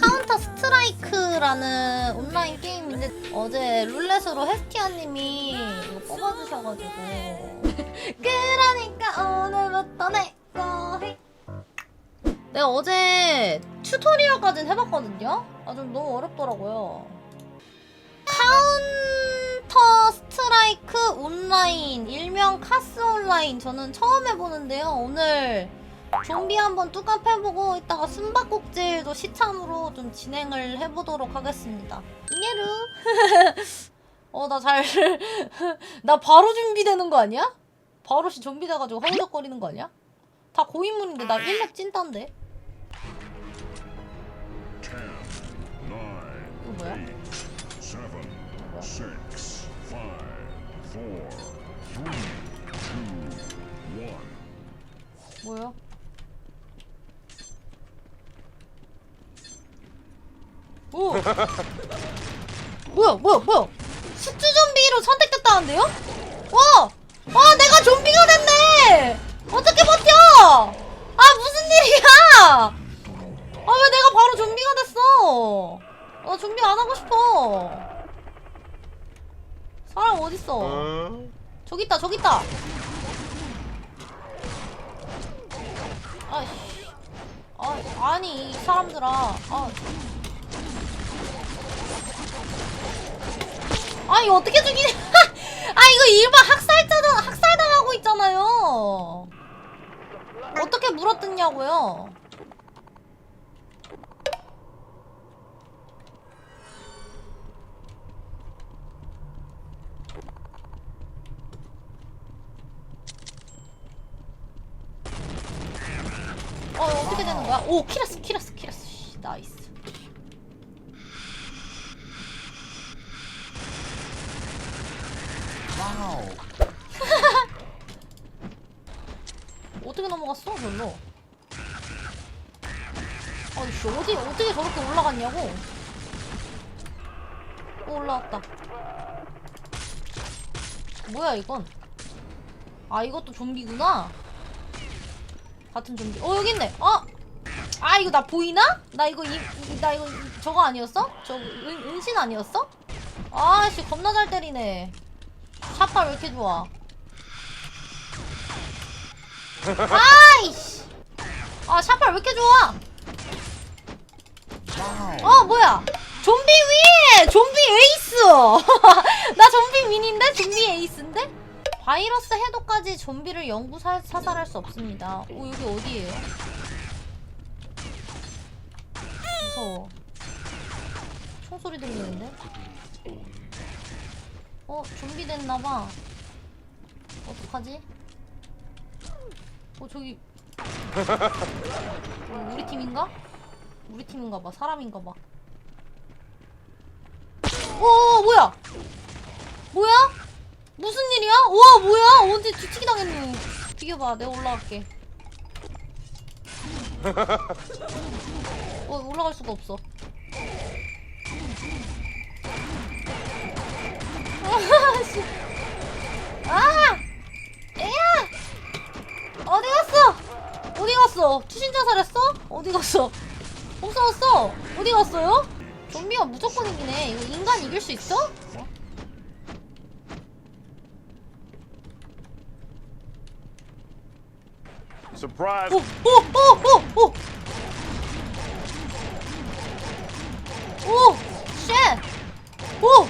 카운터 스트라이크라는 온라인 게임인데 어제 룰렛으로 헤스티아님이 이거 뽑아주셔가지고 그러니까 오늘부터 내거 해. 내가 어제 튜토리얼까지는 해봤거든요. 아 좀 너무 어렵더라고요. 카운터 스트라이크 온라인 일명 카스 온라인 저는 처음 해보는데요. 오늘 좀비 한번 뚜껑 해보고 이따가 숨바꼭질도 시참으로 좀 진행을 해보도록 하겠습니다. 이게루. 어, 나 잘, 나 바로 준비되는 거 아니야? 바로 시 좀비 돼가지고 허우적거리는 거 아니야? 다 고인물인데 나 1렙 찐따인데? 이거 뭐야? 뭐야? 오! 뭐야, 뭐야, 뭐야? 숙주 좀비로 선택됐다는데요? 와! 아, 내가 좀비가 됐네! 어떻게 버텨! 아, 무슨 일이야! 아, 왜 내가 바로 좀비가 됐어? 나 좀비 안 하고 싶어. 사람 어딨어? 저기 있다, 저기 있다! 아이씨. 아, 아니, 이 사람들아. 아. 아, 이거 어떻게 죽이냐. 아, 이거 일반 학살자잖아. 학살당하고 있잖아요. 어떻게 물어뜯냐고요. 어, 어떻게 되는 거야? 오, 키라스, 키라스, 키라스. 어떻게 넘어갔어, 별로? 아이씨, 어디, 어떻게 저렇게 올라갔냐고? 오, 올라왔다. 뭐야, 이건? 아, 이것도 좀비구나? 같은 좀비. 어, 여기 있네! 어! 아, 이거 나 보이나? 나 이거, 이, 이- 나 이거, 저거 아니었어? 저, 은, 은신 아니었어? 아씨, 겁나 잘 때리네. 샷발 왜 이렇게 좋아? 아이씨! 아, 샷발 왜 이렇게 좋아? 어, 뭐야? 좀비 윈! 좀비 에이스! 나 좀비 윈인데? 좀비 에이스인데? 바이러스 해독까지 좀비를 영구 사, 사살할 수 없습니다. 오, 여기 어디예요? 무서워. 총소리 들리는데? 어, 좀비 됐나봐. 어떡하지? 어, 저기. 어, 우리 팀인가? 우리 팀인가 봐. 사람인가 봐. 오, 뭐야? 뭐야? 무슨 일이야? 우와, 뭐야? 언제 뒤치기 당했노? 비켜봐, 내가 올라갈게. 어, 올라갈 수가 없어. 아! 애야! 어디 갔어? 어디 갔어? 투신 자살했어? 어디 갔어? 없어졌어. 어디 갔어요? 좀비가 무조건 이기네. 이거 인간 이길 수 있어? 어? Surprise! 오, 오, 오, 오, 오. 오, 쉣. 오.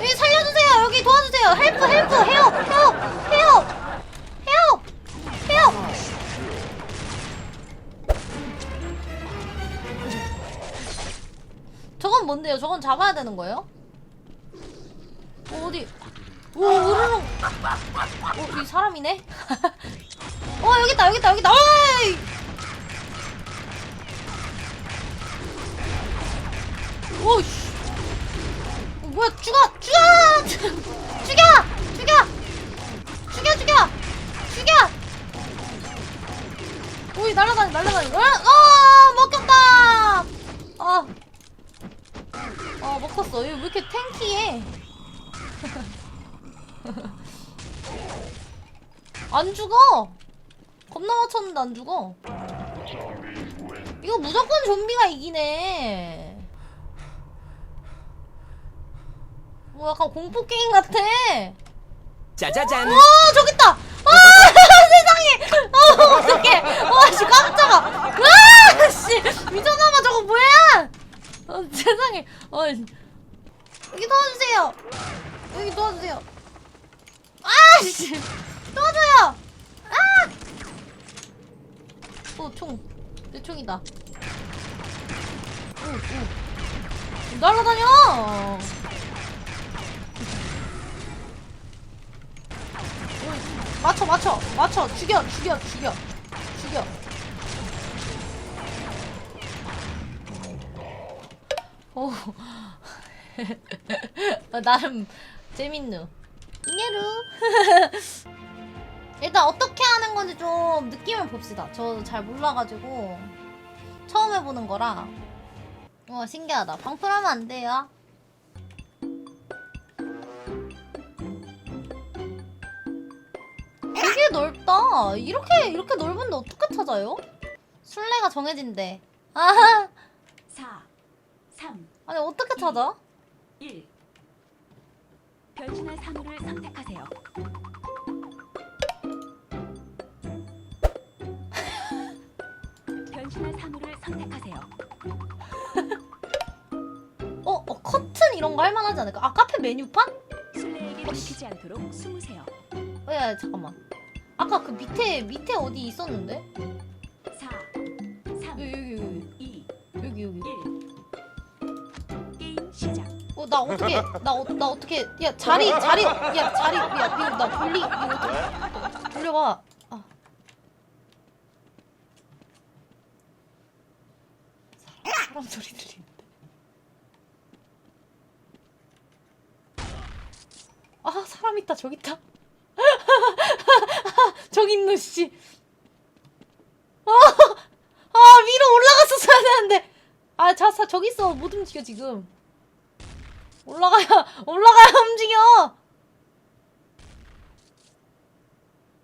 여기 살려주세요. 여기 도와주세요. 헬프, 헬프, 헤어, 헤어, 헤어, 뭔데요? 저건 잡아야 되는 거예요? 어, 어디? 오, 으르렁. 어, 여기 사람이네? 어, 여기 있다, 여기 있다, 여기 있다. 어이! 오씨. 어, 뭐야, 죽어! 죽어! 죽여! 죽여! 죽여, 죽여! 죽여! 오이, 날라다니, 날라다니. 어, 어 먹혔다! 아. 아, 먹혔어. 얘왜 이렇게 탱키해? 안 죽어! 겁나 맞췄는데 안 죽어. 이거 무조건 좀비가 이기네. 뭐 약간 공포 게임 같아. 짜자잔. 어 저기 있다. 아 세상에. 어 어떡해. 와씨 깜짝아. 와씨 미쳤나봐 저거 뭐야? 어 세상에. 어 여기 도와주세요. 여기 도와주세요. 아 씨 도와줘요. 아. 어 총 내 총이다. 오 오. 날라다녀. 맞춰 맞춰 맞춰 죽여 죽여 죽여 오 아, 나름 재밌누 이해루 일단 어떻게 하는 건지 좀 느낌을 봅시다 저 잘 몰라가지고 처음 해보는 거라 와 신기하다 방풀하면 안 돼요 되게 넓다. 이렇게 이렇게 넓은데 어떻게 찾아요? 순례가 정해진대. 아, 4, 3, 아니 어떻게 찾아? 1. 변신할 사물을 선택하세요. 변신할 사물을 선택하세요. 어, 어 커튼 이런 거 할만하지 않을까? 아 카페 메뉴판? 술래에게 들키지 않도록 숨으세요. 어, 야, 야 잠깐만. 아까 그 밑에 밑에 어디 있었는데? 나 어떻게 나, 어, 나 어떻게 야 자리 자리 야 자리 야 이거 나 돌리 이거 어떻게 돌려봐. 아. 사람, 사람 소리 들리는데. 아 사람 있다 저기 있다. 저기 있노 씨. 아, 아 위로 올라갔었어야 되는데. 아 자사 저기 있어 못 움직여 지금. 올라가야 올라가야 움직여.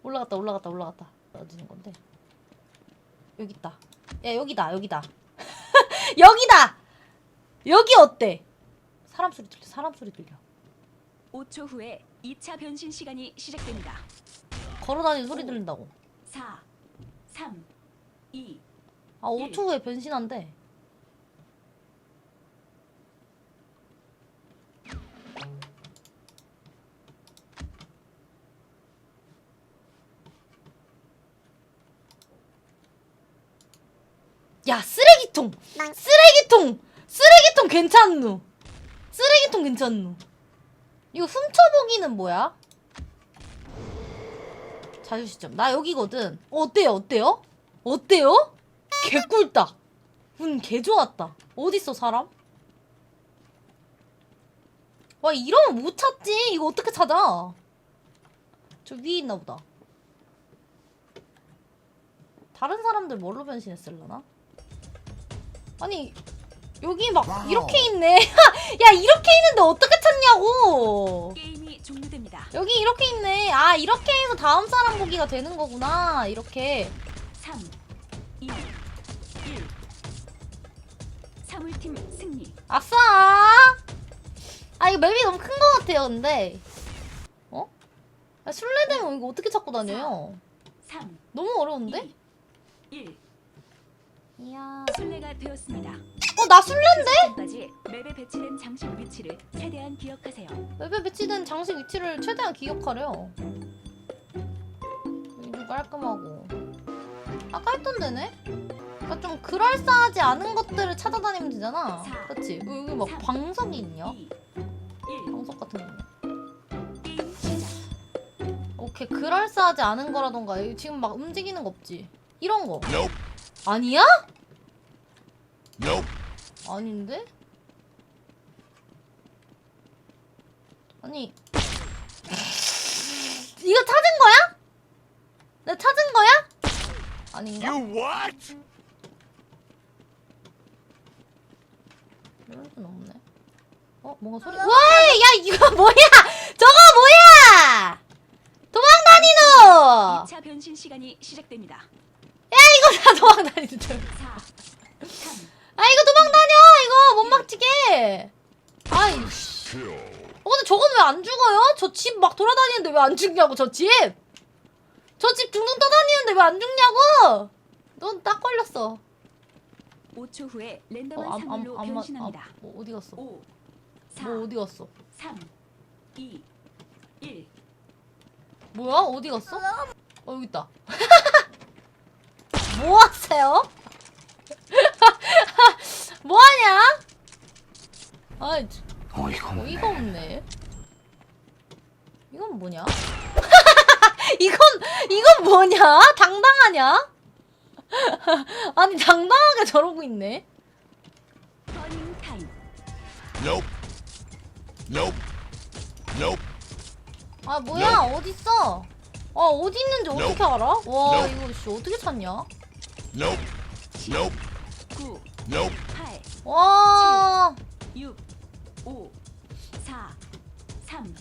올라갔다 올라갔다 올라갔다. 어디 있는 건데? 여기 있다. 야 여기다 여기다. 여기다. 여기 어때? 사람 소리 들려. 사람 소리 들려. 5초 후에 2차 변신 시간이 시작됩니다. 걸어다니는 소리 들린다고. 4, 3, 2, 아 5초 후에 변신한대. 야 쓰레기통. 쓰레기통. 쓰레기통 괜찮누. 쓰레기통 괜찮누. 이거 훔쳐보기는 뭐야? 자유시점. 나 여기거든. 어때요? 어때요? 어때요? 개꿀딱 운 개좋았다. 어딨어 사람? 와 이러면 못 찾지. 이거 어떻게 찾아? 저 위에 있나 보다. 다른 사람들 뭘로 변신했을려나? 아니 여기 막 와우. 이렇게 있네 야 이렇게 있는데 어떻게 찾냐고 게임이 종료됩니다. 여기 이렇게 있네 아 이렇게 해서 다음 사람 보기가 되는 거구나 이렇게 3, 2, 1. 사물팀 승리. 아싸! 아 이거 맵이 너무 큰 거 같아요 근데 어? 아, 술래되면 이거 어떻게 찾고 다녀요? 3, 너무 어려운데? 2, 1. 이야 술래가 되었습니다. 어 나 술래인데? 지금까지 맵에 배치된 장식 위치를 최대한 기억하세요. 맵에 배치된 장식 위치를 최대한 기억하래요 여기도 깔끔하고 아까 했던 데네? 그러니까 좀 그럴싸하지 않은 것들을 찾아다니면 되잖아 그치? 어, 여기 막 방석이 있냐? 2, 1. 방석 같은 거 있냐? 게임 시작. 오케이 그럴싸하지 않은 거라던가 여기 지금 막 움직이는 거 없지 이런 거 Nope. 아니야? Nope. 아닌데? 아니 이거 찾은 거야? 내가 찾은 거야? 아닌가? You what? 이런 데는 없네 어? 뭔가 소리 와! 야 이거 뭐야! 저거 뭐야! 도망다니노! 2차 변신 시간이 시작됩니다. 다 도망다니는 줄 4, 아 이거 도망 다녀 이거 못 막지게 아이 씨. 어 근데 저건 왜 안 죽어요? 저 집 막 돌아다니는데 왜 안 죽냐고 저 집. 저 집 둥둥 떠다니는데 왜 안 죽냐고. 넌 딱 걸렸어. 5초 후에 어, 랜덤한 상물로 안, 맞- 변신합니다. 아, 뭐 어디 갔어? 5, 4, 뭐 어디 갔어? 3, 2, 1. 뭐야? 어디 갔어? 어 여기 있다. 뭐 하세요? 뭐 하냐? 아이 참, 어이가 없네. 어이가 없네. 이건 뭐냐? 이건 이건 뭐냐? 당당하냐? 아니 당당하게 저러고 있네. Nope. 아 뭐야 어딨어? 아 어디 있는지 어떻게 알아? 와 이거 씨 어떻게 찾냐? Nope. Nope. 9, Nope. 8, 와 6, 5, 4, 3,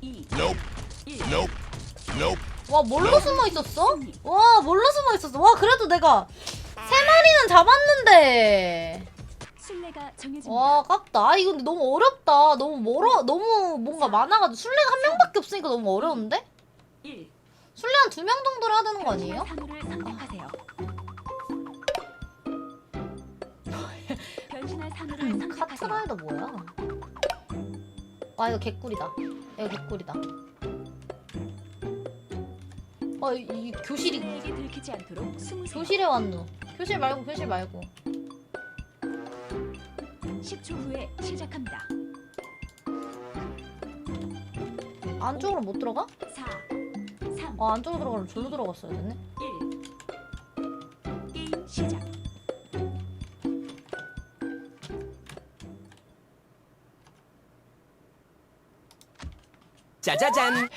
2, Nope. 1. Nope. Nope. 와 뭘로 숨어 있었어? 와 뭘로 숨어 있었어? 와 그래도 내가 세 마리는 잡았는데 순례가 정해집니다. 와 깝다 아 이거 근데 너무 어렵다 너무 멀어 너무 뭔가 많아가지고 술래가 한 명밖에 없으니까 너무 어려운데? 1. 술래 한 두명 해야 되는 거 아니에요? 사물을 선택하세요. 사물을 선택하세요. 카트라이더 뭐야? 와 이거 개꿀이다 이거 개꿀이다 아 이, 이 교실이 에게 들키지 않도록 숨으세요. 교실에 왔누 교실 말고 교실 말고 10초 후에 시작합니다. 안쪽으로 못 들어가? 4, 3, 아 안쪽으로 들어가면 절로 들어갔어야 됐네 1. 게임 시작. 짜자잔.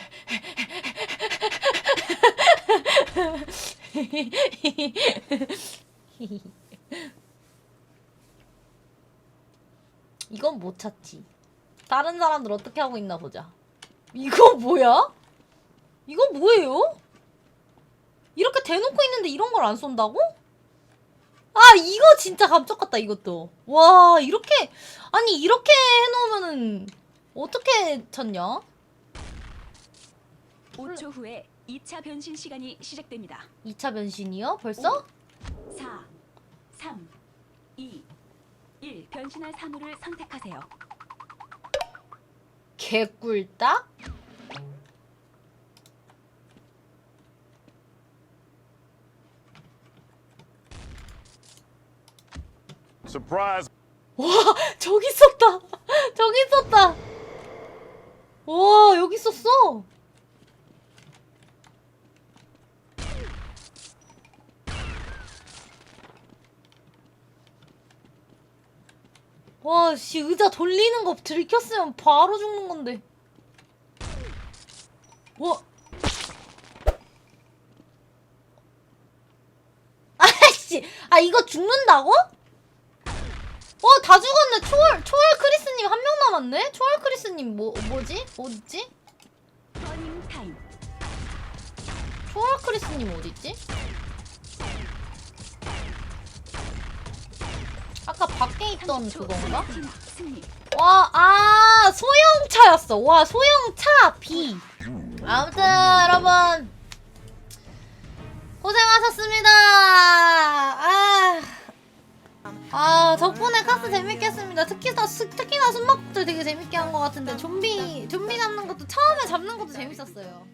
이건 못 찾지. 다른 사람들 어떻게 하고 있나 보자. 이거 뭐야? 이거 뭐예요? 이렇게 대놓고 있는데 이런 걸 안 쏜다고? 아 이거 진짜 감쪽 같다 이것도. 와 이렇게 아니 이렇게 해놓으면은 어떻게 찾냐? 5초 후에 2차 변신 시간이 시작됩니다. 2차 변신이요? 벌써? 4, 3, 2, 1. 변신할 사물을 선택하세요. 개꿀딱? Surprise. 저기 있었다. 저기 있었다. 와 여기 있었어. 와, 씨, 의자 돌리는 거 들켰으면 바로 죽는 건데. 와. 아씨, 아, 이거 죽는다고? 어, 다 죽었네. 초월, 초월 크리스님 한 명 남았네? 초월 크리스님 뭐, 뭐지? 어딨지? 초월 크리스님 어딨지? 아까 밖에 있던 30초 그건가? 와, 아, 소형차였어. 와, 소형차 B. 아무튼, 여러분. 고생하셨습니다. 아. 아, 덕분에 카스 재밌게 했습니다. 특히나, 수- 특히나 숨막들 되게 재밌게 한 것 같은데, 좀비, 좀비 잡는 것도, 처음에 잡는 것도 재밌었어요.